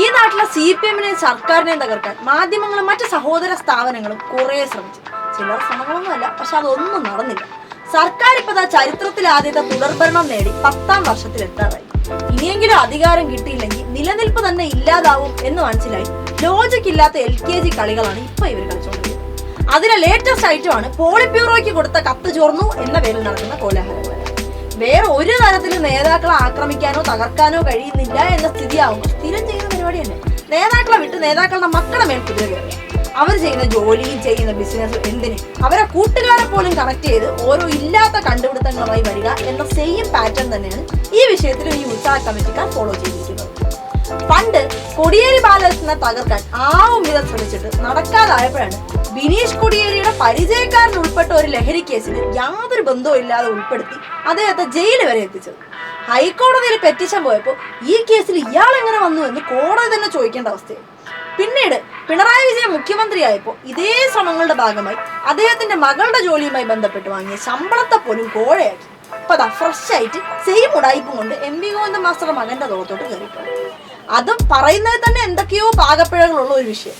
ഈ നാട്ടിലെ C P എമ്മിനെയും സർക്കാരിനെയും തകർക്കാൻ മാധ്യമങ്ങളും മറ്റ് സഹോദര സ്ഥാപനങ്ങളും കുറേ ശ്രമിച്ചു. ചിലർ ശ്രമങ്ങളൊന്നുമല്ല പക്ഷെ അതൊന്നും നടന്നില്ല. സർക്കാർ ഇപ്പതാ ചരിത്രത്തിൽ ആദ്യത്തെ പുനർഭരണം നേടി പത്താം വർഷത്തിൽ എത്താറായി. ഇനിയെങ്കിലും അധികാരം കിട്ടിയില്ലെങ്കിൽ നിലനിൽപ്പ് തന്നെ ഇല്ലാതാവും എന്ന് മനസ്സിലായി ലോജിക് ഇല്ലാത്ത എൽ കെ ജി കളികളാണ് ഇപ്പൊ ഇവർ കളിച്ചുകൊണ്ടിരിക്കുന്നത്. അതിലെ ലേറ്റസ്റ്റ് ഐറ്റമാണ് പോളിപ്യൂറോയ്ക്ക് കൊടുത്ത കത്ത് ചോർന്നു എന്ന പേരിൽ നടക്കുന്ന കോലാഹലങ്ങൾ വേറെ ഒരു തരത്തിൽ നേതാക്കളെ ആക്രമിക്കാനോ തകർക്കാനോ കഴിയുന്നില്ല എന്ന സ്ഥിതിയാവുമ്പോൾ സ്ഥിരം ചെയ്യുന്ന പരിപാടി തന്നെ നേതാക്കളെ വിട്ട് നേതാക്കളുടെ മക്കളെ മേൽ കുതിര കയറി അവർ ചെയ്യുന്ന ജോലിയും ചെയ്യുന്ന ബിസിനസ്സും എന്തിന്? അവരെ കൂട്ടുകാരെ പോലും കണക്ട് ചെയ്ത് ഓരോ ഇല്ലാത്ത കണ്ടുപിടുത്തങ്ങളുമായി വരിക എന്ന സെയിം പാറ്റേൺ തന്നെയാണ് ഈ വിഷയത്തിലും ഈ ഉത്സാഹ കമ്മിറ്റിക്കാർ ഫോളോ ചെയ്തിരിക്കുന്നത്. പണ്ട് കൊടിയേരി ബാലകൃഷ്ണനെ തകർക്കാൻ ആവും വിധം ശ്രമിച്ചിട്ട് നടക്കാതായപ്പോഴാണ് ബിനീഷ് കൊടിയേരിയുടെ പരിചയക്കാരൻ ഉൾപ്പെട്ട ഒരു ലഹരി കേസിന് യാതൊരു ബന്ധവും ഇല്ലാതെ ഉൾപ്പെടുത്തി അദ്ദേഹത്തെ ജയിലിൽ വരെ എത്തിച്ചത്. ഹൈക്കോടതിയിൽ പെറ്റിഷൻ പോയപ്പോൾ ഈ കേസിൽ ഇയാൾ എങ്ങനെ വന്നു എന്ന് കോടതി തന്നെ ചോദിക്കേണ്ട അവസ്ഥയായി. പിന്നീട് പിണറായി വിജയൻ മുഖ്യമന്ത്രിയായപ്പോൾ ഇതേ ശ്രമങ്ങളുടെ ഭാഗമായി അദ്ദേഹത്തിന്റെ മകളുടെ ജോലിയുമായി ബന്ധപ്പെട്ട് വാങ്ങിയ ശമ്പളത്തെ പോലും കോഴയാക്കി. അപ്പൊ അതാ ഫ്രഷ് ആയിട്ട് സെയിം ഉടായ്പും കൊണ്ട് എം വി ഗോവിന്ദ മാസ്റ്റർ മകന്റെ തോളത്തോട്ട് കയറിയിട്ടുണ്ട്. അതും പറയുന്നത് തന്നെ എന്തൊക്കെയോ പാകപ്പിഴകളുള്ള ഒരു വിഷയം.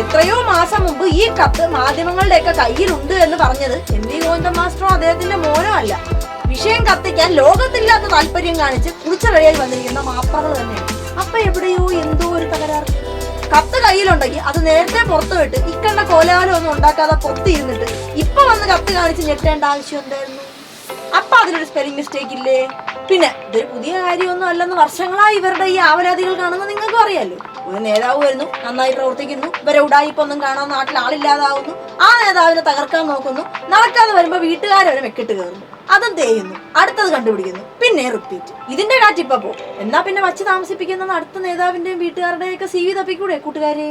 എത്രയോ മാസം മുമ്പ് ഈ കത്ത് മാധ്യമങ്ങളുടെയൊക്കെ കയ്യിലുണ്ട് എന്ന് പറഞ്ഞത് എം വി ഗോവിന്ദ മാസ്റ്ററോ അദ്ദേഹത്തിന്റെ മോനോ അല്ല. വിഷയം കത്തിക്കാൻ ലോകത്തില്ലാത്ത താല്പര്യം കാണിച്ച് കുളിച്ചറയായി വന്നിരിക്കുന്ന മാപ്പകൾ തന്നെയാണ്. അപ്പൊ എവിടെയോ എന്തോ ഒരു തകരാറ്. കത്ത് കയ്യിലുണ്ടെങ്കിൽ അത് നേരത്തെ പുറത്തു വിട്ട് ഇക്കണ്ട കോലാഹലം ഒന്നും ഉണ്ടാക്കാതെ പുറത്തിരുന്നിട്ട് ഇപ്പൊ വന്ന് കത്ത് കാണിച്ച് ഞെട്ടേണ്ട ആവശ്യം എന്തായിരുന്നു? അപ്പൊ അതിലൊരു സ്പെല്ലിംഗ് മിസ്റ്റേക്ക് ഇല്ലേ? പിന്നെ ഇതൊരു പുതിയ കാര്യമൊന്നും അല്ലെന്ന് വർഷങ്ങളായി ഇവരുടെ ഈ ആവലാതികൾ കാണുന്ന നിങ്ങൾക്ക് അറിയാലോ. ഒരു നേതാവ് വരുന്നു നന്നായി പ്രവർത്തിക്കുന്നു ഇവരെ ഉടായിപ്പൊന്നും കാണാൻ നാട്ടിൽ ആളില്ലാതാവുന്നു ആ നേതാവിനെ തകർക്കാൻ നോക്കുന്നു നടക്കാതെ വരുമ്പോ വീട്ടുകാരവരെ മെക്കിട്ട് കയറുന്നു അതും തേയുന്നു അടുത്തത് കണ്ടുപിടിക്കുന്നു പിന്നെ റിപ്പീറ്റ് ഇതിന്റെ കാറ്റിപ്പോ എന്നാ പിന്നെ വച്ച് താമസിപ്പിക്കുന്ന അടുത്ത നേതാവിന്റെയും വീട്ടുകാരുടെയൊക്കെ സി വി തപ്പിക്കൂടെ കൂട്ടുകാരെ?